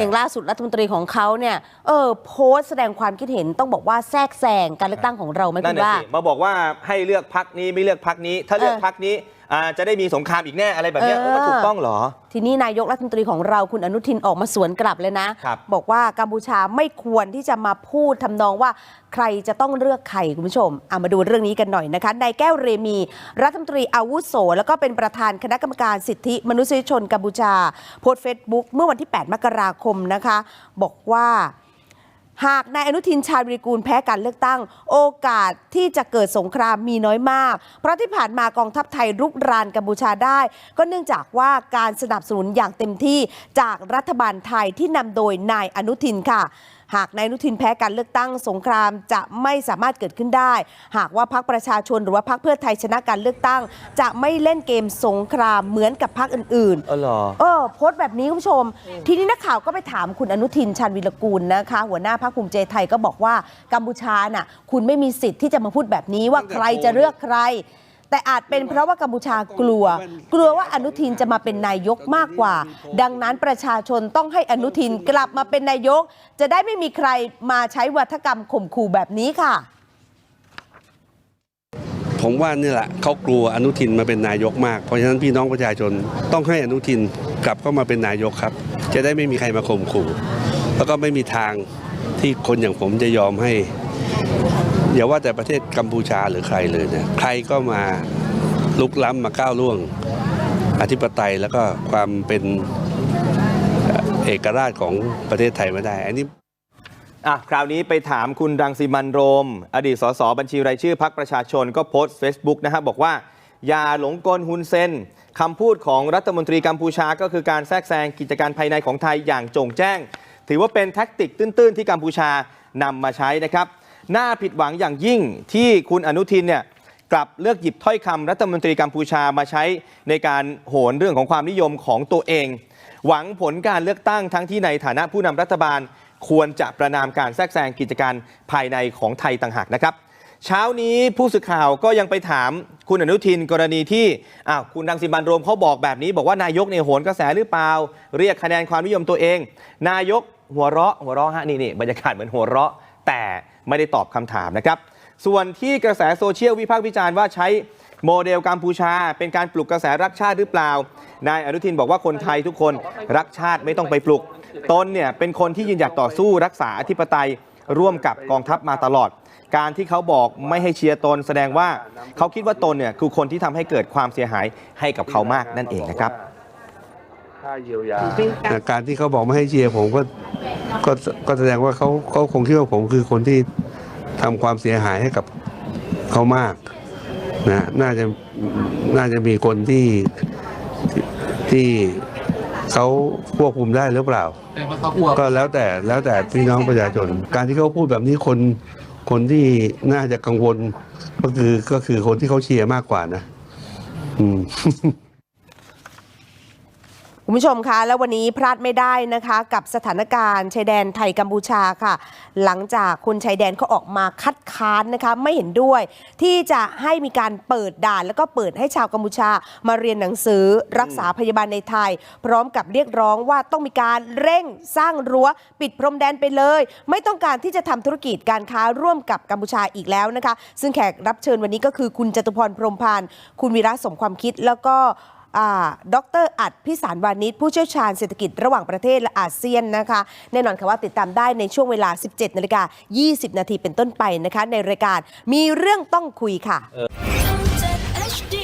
อย่างล่าสุดรัฐมนตรีของเขาเนี่ยเออโพสต์แสดงความคิดเห็นต้องบอกว่าแทรกแซงการเลือกตั้งของเราไหมนั่คุนณน่ะว่าสิมาบอกว่าให้เลือกพักนี้ไม่เลือกพักนี้ ถ้าเลือกเออพักนี้ อ่าจะได้มีสงครามอีกแน่อะไรแบบเนี้ยเออ มันถูกต้องเหรอ ทีนี้นายกรัฐมนตรีของเราคุณอนุทินออกมาสวนกลับเลยนะ ครับ บอกว่ากัมพูชาไม่ควรที่จะมาพูดทำนองว่าใครจะต้องเลือกใครคุณผู้ชมเอามาดูเรื่องนี้กันหน่อยนะคะนายแก้วเรมี รัฐมนตรีอาวุโส แล้วก็เป็นประธานคณะกรรมการสิทธิมนุษยชนกัมพูชาโพสต์เฟซบุ๊กเมื่อวันที่ 8 มกราคมนะคะ บอกว่า หากนายอนุทินชาญวิริกูลแพ้การเลือกตั้ง โอกาสที่จะเกิดสงครามมีน้อยมาก เพราะที่ผ่านมากองทัพไทยรุกรานกัมพูชาได้ ก็เนื่องจากว่าการสนับสนุนอย่างเต็มที่จากรัฐบาลไทยที่นำโดยนายอนุทินค่ะ หากนายอนุทินแพ้การเลือกตั้งสงครามจะไม่สามารถเกิดขึ้นได้ หากว่าพรรคประชาชนหรือว่าพรรคเพื่อไทยชนะการเลือกตั้ง จะไม่เล่นเกมสงครามเหมือนกับพรรคอื่นๆ เออเหรอ เออโพสต์แบบนี้คุณผู้ชม ทีนี้นักข่าวก็ไปถามคุณอนุทินชาญวิรกูลนะคะ หัวหน้าพรรคภูมิใจไทยก็บอกว่ากัมพูชาน่ะคุณไม่มีสิทธิ์ที่จะมาพูดแบบนี้ว่าใครจะเลือกใคร แต่อาจเป็นเพราะว่ากัมพูชากลัว กลัวว่าอนุทินจะมาเป็นนายกมากกว่า ดังนั้นประชาชนต้องให้อนุทินกลับมาเป็นนายก จะได้ไม่มีใครมาใช้วัฒกรรมข่มขู่แบบนี้ค่ะ ผมว่านี่แหละเขากลัวอนุทินมาเป็นนายกมากเพราะฉะนั้นพี่น้องประชาชนต้องให้อนุทินกลับเข้ามาเป็นนายกครับ จะได้ไม่มีใครมาข่มขู่ แล้วก็ไม่มีทางที่คนอย่างผมจะยอมให้ อย่าว่าแต่ประเทศกัมพูชาหรือใครเลยเนี่ยใครก็มาลุกล้ำมาก้าวล่วง อธิปไตยแล้วก็ความเป็นเอกราชของประเทศไทยไม่ได้ อันนี้อะคราวนี้ไปถามคุณรังสิมันโรม อดีตสสบัญชีรายชื่อพักประชาชนก็โพสต์ Facebook นะฮะบอกว่า อย่าหลงกลฮุนเซนคำพูดของรัฐมนตรีกัมพูชา ก็คือการแทรกแซงกิจการภายในของไทยอย่างโจงแจ้ง ถือว่าเป็นแท็กติกตื้น ๆ ที่กัมพูชานำมาใช้นะครับ น่าผิดหวังอย่างยิ่งที่คุณอนุทินเนี่ยกลับเลือกหยิบถ้อยคำรัฐมนตรีกัมพูชามาใช้ในการโหนเรื่องของความนิยมของตัวเอง หวังผลการเลือกตั้งทั้งที่ในฐานะผู้นำรัฐบาล ควรจะประนามการแทรกแซงกิจการภายในของไทยต่างหากนะครับ เช้านี้ผู้สื่อข่าวก็ยังไปถามคุณอนุทินกรณีที่อ้าวคุณรังสิมันโรมเขาบอกแบบนี้ บอกว่านายกเนี่ยโหนกระแสหรือเปล่า เรียกคะแนนความนิยมตัวเอง นายกหัวเราะหัวเราะฮะนี่นี่บรรยากาศเหมือนหัวเราะ แต่ ไม่ได้ตอบคำถามนะครับ ส่วนที่กระแสโซเชียลวิพากษ์วิจารณ์ว่าใช้โมเดลกัมพูชา เป็นการปลุกกระแสรักชาติหรือเปล่า นายอนุทินบอกว่าคนไทยทุกคนรักชาติไม่ต้องไปปลุก ตนเนี่ยเป็นคนที่ยืนหยัดต่อสู้รักษาอธิปไตยร่วมกับกองทัพมาตลอด การที่เขาบอกไม่ให้เชียร์ตน แสดงว่าเขาคิดว่าตนเนี่ยคือคนที่ทำให้เกิดความเสียหายให้กับเขามากนั่นเองนะครับการที่เขาบอกไม่ให้เชียร์ผมก็ ก็ก็แสดงว่าเขาเขาคงคิดว่าผมคือคนที่ทำความเสียหายให้กับเขามากนะน่าจะน่าจะมีคนที่ที่เขาควบคุมได้หรือเปล่า ก็แล้วแต่แล้วแต่พี่น้องประชาชน การที่เขาพูดแบบนี้คนคนที่น่าจะกังวลก็คือก็คือคนที่เขาเชียร์มากกว่านะ อืม คุณผู้ชมคะแล้ววันนี้พลาดไม่ได้นะคะ กับสถานการณ์ชายแดนไทยกัมพูชาค่ะ หลังจากคนชายแดนเขาออกมาคัดค้านนะคะไม่เห็นด้วย ที่จะให้มีการเปิดด่าน แล้วก็เปิดให้ชาวกัมพูชามาเรียนหนังสือรักษาพยาบาลในไทย พร้อมกับเรียกร้องว่าต้องมีการเร่งสร้างรั้วปิดพรมแดนไปเลย ไม่ต้องการที่จะทำธุรกิจการค้าร่วมกับกัมพูชาอีกแล้วนะคะ ซึ่งแขกรับเชิญวันนี้ก็คือคุณจตุพรพรมพันธ์คุณวีระสมความคิดแล้วก็ ดรอัดพิสารวานิชผู้เชี่ยวชาญเศรษฐกิจระหว่างประเทศและอาเซียนนะคะแน่นอนค่ะว่าติดตามได้ในช่วงเวลา 17นาฬิกา20 นาทีเป็นต้นไปนะคะ ในรายการมีเรื่องต้องคุยค่ะ HD